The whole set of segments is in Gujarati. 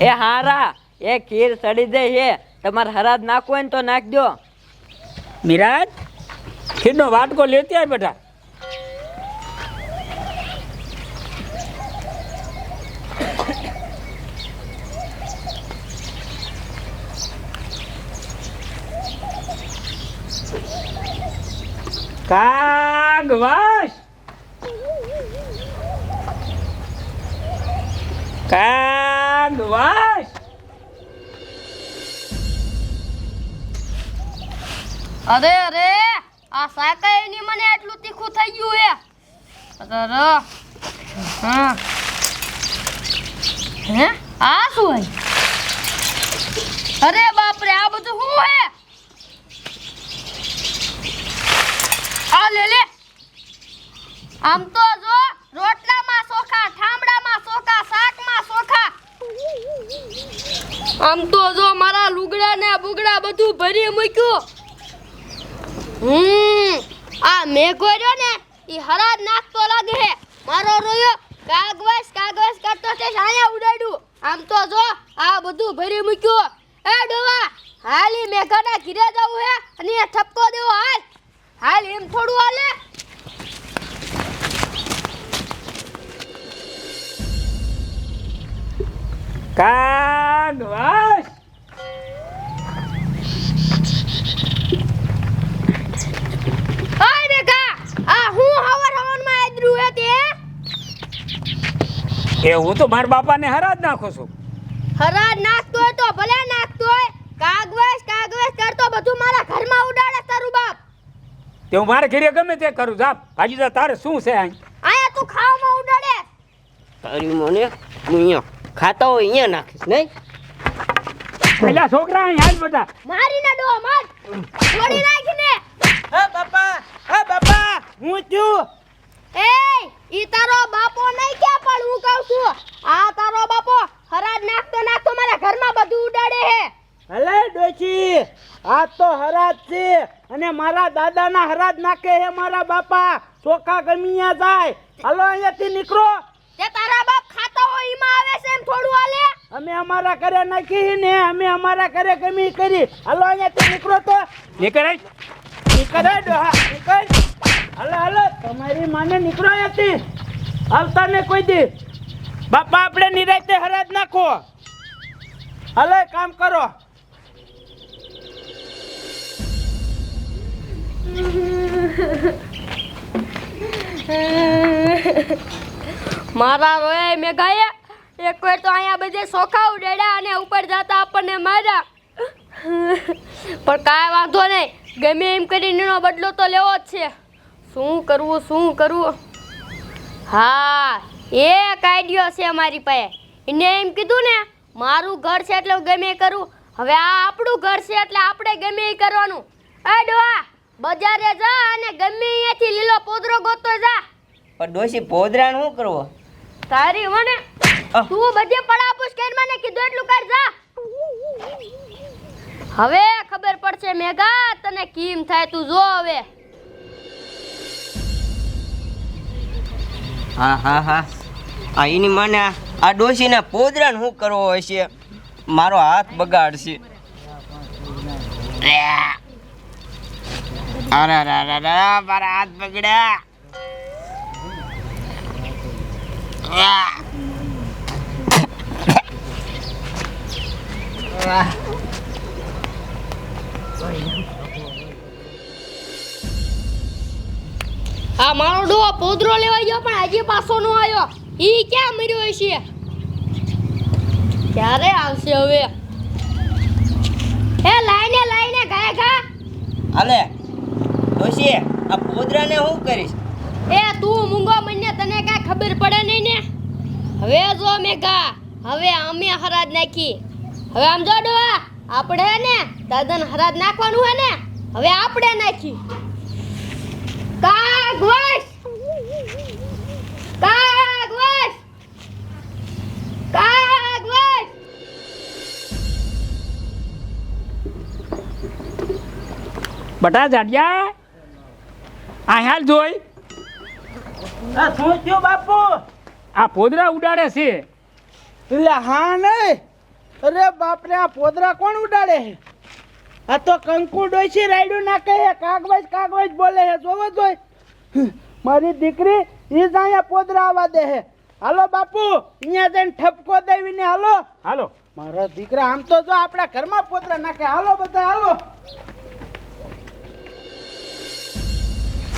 એ હારા, એ ખીર સડી દે છે તમારે હરાજ નાખવો હોય ને તો નાખજો મિરાજ, ખીરનો વાટકો લેતી આય બેટા. કાગવાસ કાગવાસ અરે અરે! આ સાકાઈની મને એટલું તીખું થઈ ગયું હે. અરે હા. હે? આ શું અરે બાપ રે આ બધું શું હે? આ લે લે. આમ તો જો રોટલામાં ચોખા ઠામડામાં ચોખા શાકમાં ચોખા આમ તો જો મારા લુગડા ને બુગડા બધું ભરી મૂક્યું. હમ, આ મેઘો રહ્યો ને એ હરા નાખતો લાગે હે. મારો રોયો કાગવાસ કાગવાસ કરતો છે સાયા ઉડાડ્યું. આમ તો જો, આ બધું ભરી મૂક્યું. એ ડોવા હાલ મેઘાના ઘીરે જવું હે, અને એ ઠપકો દેવો હાલ. હાલ એમ થોડું હાલે. કાગવાસ ઓય મેઘા આ હું હવર હવનમાં આદરું હે તે? એ હું તો મારા બાપાને હરાજ નાખું છું. હરાજ નાખતો હોય તો ભલે નાખતો હોય કાગવેશ કાગવેશ કરતો બધું મારા ઘરમાં ઉડાડે તારું બાપ. તે હું મારે ઘરે ગમે તે કરું જા ભાજી તો તારે શું છે અહીં આયા તું ખાવામાં ઉડાડે. તારી મને હું અહીંયા ખાતા હોય અહીંયા નાખીશ નહીં? પેલા છોકરા હાલ બધા. મારી ના ડો મત છોડી નાખીને. હે બાપા હે બાપા હું છું. એ ઈ તારો બાપો નહીં કે પણ હું કહું છું આ તારો બાપો હરાજ નાખતો નાખતો મારા ઘરમાં બધું ઉડાડે હે હલે ડોશી આ તો હરાજ છે અને મારા દાદાના હરાજ નાખે હે મારા બાપા. ચોખા ગમીયા જાય. હાલો અહીંયાથી નીકળો. તે તારા બાપ ખાતા હોય એમાં આવે છે એમ થોડું હાલે? અમે અમારા ઘરે નાખી ને અમે અમારા ઘરે ગમી કરી. હાલો અહીંયાથી નીકળો તો. નીકળે નીકળે ડોહા નીકળ. હાલો હાલો તમારી માને નીકળો અહીંયાથી. હાલતા ને કોઈ દી. બાપા આપણે નિરાતે હરાજ નાખો. હાલો એક કામ કરો. મારા રોયા મેઘાએ એક વાર તો અહીંયા બધે સોખા ઉડેડ્યા અને ઉપર જતા આપણને માર્યા. પણ કાંઈ વાંધો નહીં. ગમે એમ કરીને એનો બદલો તો લેવો જ છે. શું કરવું શું કરવું? હા એક આઈડિયો છે મારી પાસે. એને એમ કીધું ને મારું ઘર છે એટલે ગમે કરું. હવે આ આપણું ઘર છે એટલે આપણે ગમે એ કરવાનું. એ ડોહા બજારે જા અને ગમે અહીંયાથી લીલો પોદરો ગોતો જા. પણ ડોશી પોદરાને શું કરવો? તારી મને તું બધે પડાપુસ કરી મને કીધું એટલું કર જા. હવે ખબર પડશે મેઘા તને કીમ થાય તું જો હવે. હા હા હા. આ એની મને આ- ડોશીના પોદરાને શું કરવો હોય છે? મારો હાથ બગાડશે. અરે મારા હાથ બગડ્યા. આહ. આ મારો ડો પોદરો લેવા ગયો પણ હજી પાછો નો આવ્યો. ઈ ક્યાં મર્યો હશે? ક્યારે આવશે હવે? એ લાઈને લાઈને ગાય ગા અલે ડોશી આ પોદરાને શું કરીશ? એ તું મૂંગો મને તને કાંઈ ખબર પડે નહીં ને? હવે જો મેઘા હવે અમે હરાજ નાખી. હવે આમ જો ડોવા આપણે ને દાદાને હરાજ નાખવાનું હે ને હવે આપણે નાખી. કાગવાસ કાગવાસ કાગવાસ બટા જાડિયા આ હાલ જોઈ. આ શું થયું બાપુ? આ પોદરા ઉડાડે છે. એટલે હા નહીં અરે બાપરે આ પોદરા કોણ ઉડાડે છે? આ તો કંકુ ડોસી રાયડું નાખે છે કાગવાજ કાગવાજ બોલે છે જોવો જોઈ મારી દીકરી ઈ જ અહીંયા પોદરા આવવા દે છે. હાલો બાપુ અહીંયા જઈને ઠપકો દેવીને હાલો. હાલો. મારા દીકરા આમ તો જો આપણા ઘરમાં પોદરા નાખે. હાલો બધા હાલો.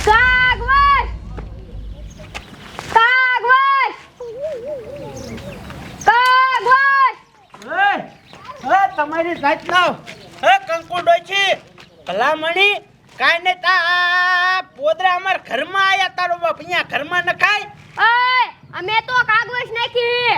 કાગવાજ! કાગવાસ કાગવાસ હે હે તમારી જાત લાવ. હે કંકુ ડોચી ભલામણી કાંઈ નહીં તા પોદરા અમારા ઘરમાં આયા તારો બાપ. અહીંયા ઘરમાં ખાય? ઓય અમે તો કાગવાસ નાખી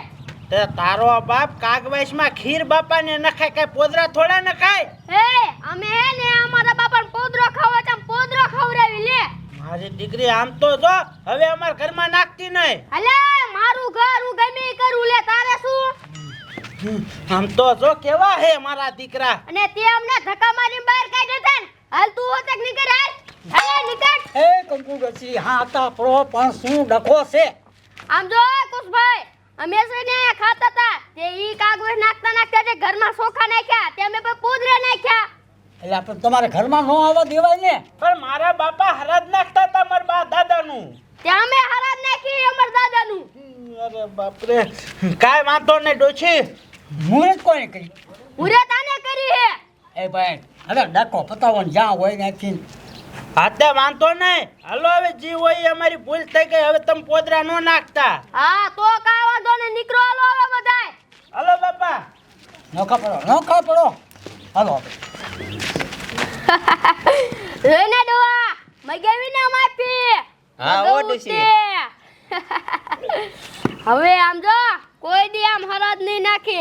તે તારો બાપ કાગવાસમાં ખીર બાપાને નખાય કઈ પોદરા થોડા નખાય હે અમે હે ને અમારા બાપાને પોદરો ખાવા છે પોદરો ખવરાવી લે. મારી દીકરી આમ તો જો હવે અમારા ઘરમાં નાખતી નહીં. અલે મારું ઘર હું ગમે કરું લે તારે શું? આમ તો જો કેવા હે મારા દીકરા. અને તે અમને ધક્કા મારીને બહાર કાઢ્યા હતા હાલ તું હોતક નીકળ હાલ. હાલે નીકળ. એ કંકુડસી હા તા પ્રો પણ શું ડખો છે? આમ જો કુશભાઈ અમે છે ને ખાતા હતા. તે ઈ કાગળ નાખતા નાખતા તે ઘરમાં સોખા નાખ્યા. તે અમે પછી પૂદરે નાખ્યા. એટલે આપણે તમારે ઘરમાં નો આવવા દેવાય ને? પણ મારા બાપા હરાજ નાખતા હતા મારા બા દાદાનું. ત્યાં અમે હરાજ નાખી અમાર દાદાનું. અરે બાપરે. કાય વાંધો નહીં ડોછી મુહૂર્ત કોને કરી? ઉરે તાને કરી હે. એ ભાઈ હવે ડાકો પતાવો ને જ્યાં હોય ત્યાંથી. હાથે વાંધો નહીં. હાલો હવે જી હોય અમારી ભૂલ થઈ ગઈ હવે તમે પોદરા નો નાખતા. હા તો કા વાંધો ને નીકળો હાલો હવે બધાય. હાલો બાપા. નોખા પડો નોખા પડો હાલો લઈને ડોવા મગાવી ને માફી હા, ઓ મગાવું ડોશી. હવે આમ જો. કોઈ દી આમ હરદ નહીં નાખે.